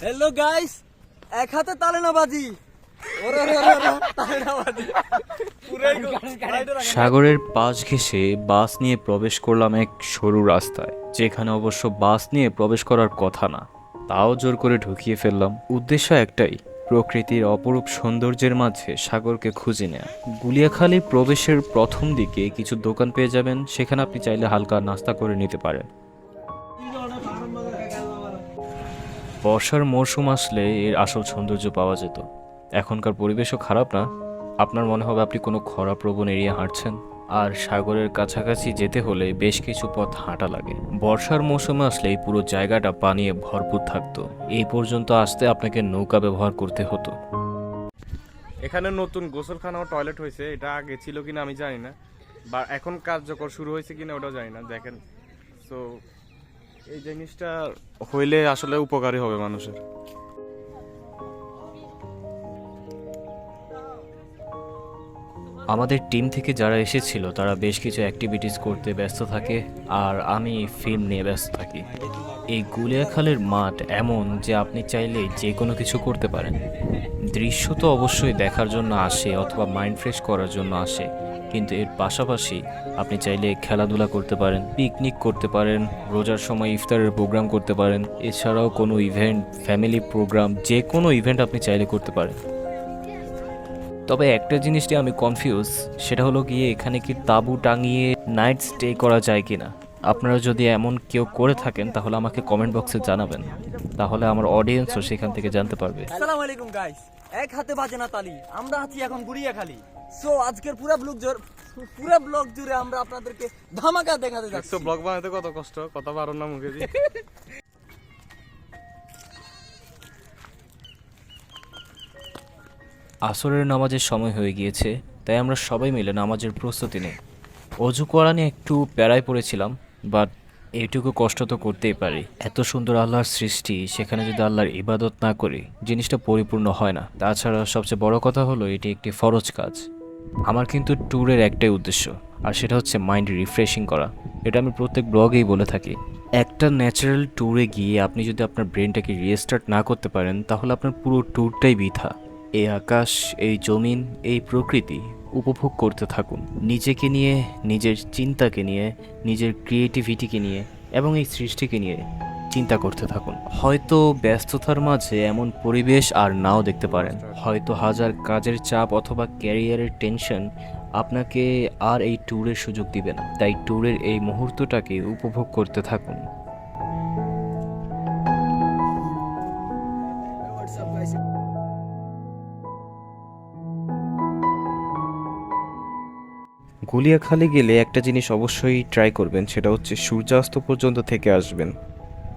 Hello guys এক হাতে তালে না বাজি সাগরের পাশ ঘেঁষে বাস নিয়ে প্রবেশ করলাম এক সরু রাস্তায় যেখানে অবশ্য বাস নিয়ে প্রবেশ করার কথা না তাও জোর করে ঢুকিয়ে ফেললাম। উদ্দেশ্য একটাই প্রকৃতির অপরূপ সৌন্দর্যের মাঝে সাগরকে খুঁজে নেয়া। গুলিয়াখালী প্রবেশের প্রথম দিকে কিছু দোকান পেয়ে যাবেন, সেখানে আপনি চাইলে হালকা নাস্তা করে নিতে পারেন। বর্ষার মরশুম আসলে এর আসল সৌন্দর্য পাওয়া যেত। এখনকার পরিবেশও খারাপ না। আপনার মনে হবে আপনি কোনো খরাপ্রবণ এরিয়া হাঁটছেন। আর সাগরের কাছাকাছি যেতে হলে বেশ কিছু পথ হাঁটা লাগে। বর্ষার মৌসুমে আসলে এই পুরো জায়গাটা পানিয়ে ভরপুর থাকতো। এই পর্যন্ত আসতে আপনাকে নৌকা ব্যবহার করতে হতো। এখানে নতুন গোসলখানা ও টয়লেট হয়েছে। এটা আগে ছিল কিনা আমি জানি না। বা এখন কার্যকর শুরু হয়েছে কিনা ওটাও জানি না। দেখেন। তো এই জিনিসটা হইলে আসলে উপকারী হবে মানুষের। আমাদের টিম থেকে যারা এসেছিল, তারা বেশ কিছু অ্যাক্টিভিটিস করতে ব্যস্ত থাকে আর আমি ফিল্ম নিয়ে ব্যস্ত থাকি। এই গুলিয়াখালের মাঠ এমন যে আপনি চাইলে যে কোনো কিছু করতে পারেন। দৃশ্য তো অবশ্যই দেখার জন্য আসে অথবা মাইন্ড ফ্রেশ করার জন্য আসে, কিন্তু এর পাশাপাশি আপনি চাইলে খেলাধুলা করতে পারেন পিকনিক করতে পারেন, রোজার সময় ইফতারের প্রোগ্রাম করতে পারেন। এছাড়াও কোনো ইভেন্ট ফ্যামিলি প্রোগ্রাম যে কোনো ইভেন্ট আপনি চাইলে করতে পারেন। তবে একটা জিনিসটি আমি কনফিউজ সেটা হলো গিয়ে এখানে কি তাঁবু টাঙিয়ে নাইট স্টে করা যায় কিনা। আপনারা যদি এমন কেউ করে থাকেন তাহলে আমাকে কমেন্ট বক্সে জানাবেন। তাহলে আমার অডিয়েন্সও সেখান থেকে জানতে পারবে। আসসালামু আলাইকুম গাইস এক হাতে বাজে না তালি আমরা আছি এখন গুড়িয়া খালি সো আজকের পুরো ব্লগ জোর পুরো ব্লগ জুড়ে আমরা আপনাদেরকে ধামাকা দেখাতে যাচ্ছি। ব্লগ বানাতে কত কষ্ট কথা বারণ না মুখে। আসরের নামাজের সময় হয়ে গিয়েছে, তাই আমরা সবাই মিলে নামাজের প্রস্তুতি নিই। অজু করা নিয়ে একটু প্যারায় পড়েছিলাম, বাট এইটুকু কষ্ট তো করতেই পারি। এত সুন্দর আল্লাহর সৃষ্টি, সেখানে যদি আল্লাহর ইবাদত না করি, জিনিসটা পরিপূর্ণ হয় না। তাছাড়া সবচেয়ে বড় কথা হলো, এটি একটি ফরজ কাজ। আমার কিন্তু ট্যুরের একটাই উদ্দেশ্য, আর সেটা হচ্ছে মাইন্ড রিফ্রেশিং করা। এটা আমি প্রত্যেক ব্লগেই বলে থাকি। একটা ন্যাচারাল ট্যুরে গিয়ে আপনি যদি আপনার ব্রেনটাকে রিস্টার্ট না করতে পারেন, তাহলে আপনার পুরো ট্যুরটাই বৃথা। এই আকাশ, এই জমিন, এই প্রকৃতি উপভোগ করতে থাকুন। নিজেকে নিয়ে, নিজের চিন্তাকে নিয়ে, নিজের ক্রিয়েটিভিটিকে নিয়ে এবং এই সৃষ্টিকে নিয়ে চিন্তা করতে থাকুন। হয়তো ব্যস্ততার মাঝে এমন পরিবেশ আর নাও দেখতে পারেন। হয়তো হাজার কাজের চাপ অথবা ক্যারিয়ারের টেনশন আপনাকে আর এই ট্যুরের সুযোগ দিবে না। তাই ট্যুরের এই মুহূর্তটাকে উপভোগ করতে থাকুন। গুলিয়াখালী গেলে একটা জিনিস অবশ্যই ট্রাই করবেন, সেটা হচ্ছে সূর্যাস্ত পর্যন্ত থেকে আসবেন।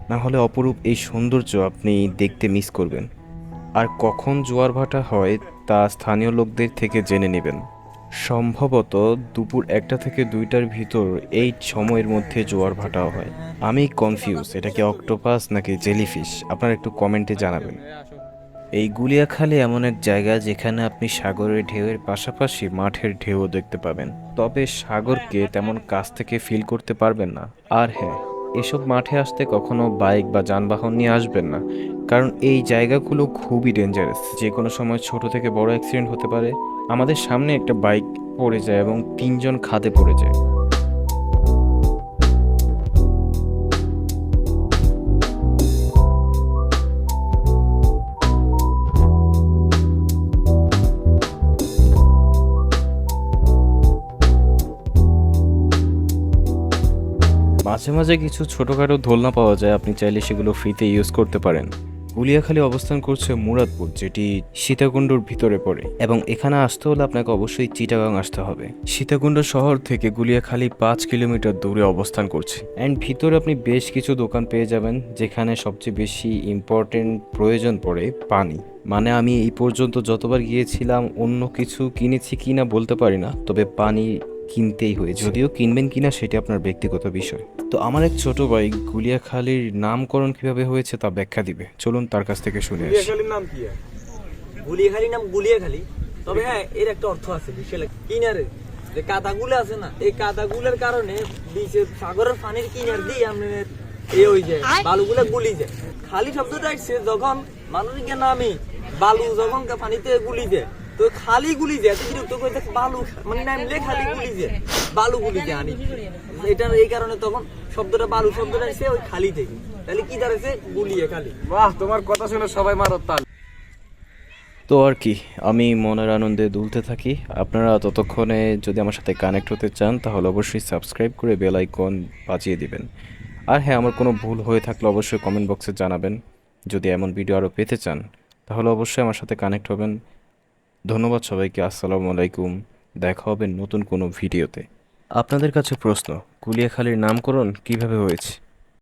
না হলে অপরূপ এই সৌন্দর্য আপনি দেখতে মিস করবেন। আর কখন জোয়ার ভাটা হয়, তা স্থানীয় লোকদের থেকে জেনে নেবেন। সম্ভবত দুপুর একটা থেকে দুইটার ভিতর এই সময়ের মধ্যে জোয়ার ভাটা হয়। আমি কনফিউজ এটা কি অক্টোপাস নাকি জেলিফিশ আপনারা একটু কমেন্টে জানাবেন। এই গুলিয়াখালী এমন এক জায়গা যেখানে আপনি সাগরের ঢেউয়ের পাশাপাশি মাঠের ঢেউও দেখতে পাবেন। তবে সাগরকে তেমন কাছ থেকে ফিল করতে পারবেন না। আর হ্যাঁ এসব মাঠে আসতে কখনো বাইক বা যানবাহন নিয়ে আসবেন না। কারণ এই জায়গাগুলো খুবই ডেঞ্জারাস যে কোনো সময় ছোট থেকে বড় অ্যাক্সিডেন্ট হতে পারে। আমাদের সামনে একটা বাইক পড়ে যায় এবং তিনজন খাদে পড়ে যায়। মাঝে মাঝে কিছু ছোটোখাটো দোলনা পাওয়া যায়, আপনি চাইলে সেগুলো ফ্রিতে ইউজ করতে পারেন। গুলিয়াখালী অবস্থান করছে মুরাদপুর, যেটি সীতাকুণ্ডর ভিতরে পড়ে। এবং এখানে আসতে হলে আপনাকে অবশ্যই চিটাগাং আসতে হবে। সীতাকুণ্ড শহর থেকে গুলিয়াখালী পাঁচ কিলোমিটার দূরে অবস্থান করছে। অ্যান্ড ভিতরে আপনি বেশ কিছু দোকান পেয়ে যাবেন, যেখানে সবচেয়ে বেশি ইম্পর্টেন্ট প্রয়োজন পড়ে পানি। মানে আমি এই পর্যন্ত যতবার গিয়েছিলাম, অন্য কিছু কিনেছি কিনা বলতে পারি না, তবে পানি কিনতেই হয়ে যদিও কিনবেন কিনা সেটা আপনার ব্যক্তিগত বিষয়। তো আমার এক ছোট ভাই গুলিয়াখালীর নামকরণ কীভাবে হয়েছে তা ব্যাখ্যা দিবে। চলুন তার কাছ থেকে শুনে আসি। গুলিয়াখালীর নাম কি গুলিয়াখালী নাম গুলিয়াখালী। তবে হ্যাঁ এর একটা অর্থ আছে বিশাল। কি না রে যে কাদাগুলো আছে না এই কাদাগুলোর কারণে বিচের সাগরের পানির কিনার দিয়ে আপনার এ হয়ে যায় বালুগুলো গুলি যায়। খালি শব্দটা আসছে যখন মানুষকে নামে বালু যখন পানিতে গুলি যায় তো খালি গুলি যায় তো বালু মানে নামলে খালি গুলি যায় বালু গুলি যায় আনি। এটা এই কারণে তখন শব্দটা বালু শব্দটা ওই খালি থেকে তাহলে কি গুলিয়ে খালি। বাহ তোমার কথা শুনে সবাই মারো তাল। তো আর কি আমি মনের আনন্দে দুলতে থাকি। আপনারা ততক্ষণে যদি আমার সাথে কানেক্ট হতে চান তাহলে অবশ্যই সাবস্ক্রাইব করে বেল আইকন বাজিয়ে দিবেন। আর হ্যাঁ আমার কোনো ভুল হয়ে থাকলে অবশ্যই কমেন্ট বক্সে জানাবেন। যদি এমন ভিডিও আরও পেতে চান তাহলে অবশ্যই আমার সাথে কানেক্ট হবেন। ধন্যবাদ সবাইকে, আসসালামু আলাইকুম। দেখা হবে নতুন কোনো ভিডিওতে। আপনাদের কাছে প্রশ্ন, কুলিয়াখালীর নামকরণ কীভাবে হয়েছে?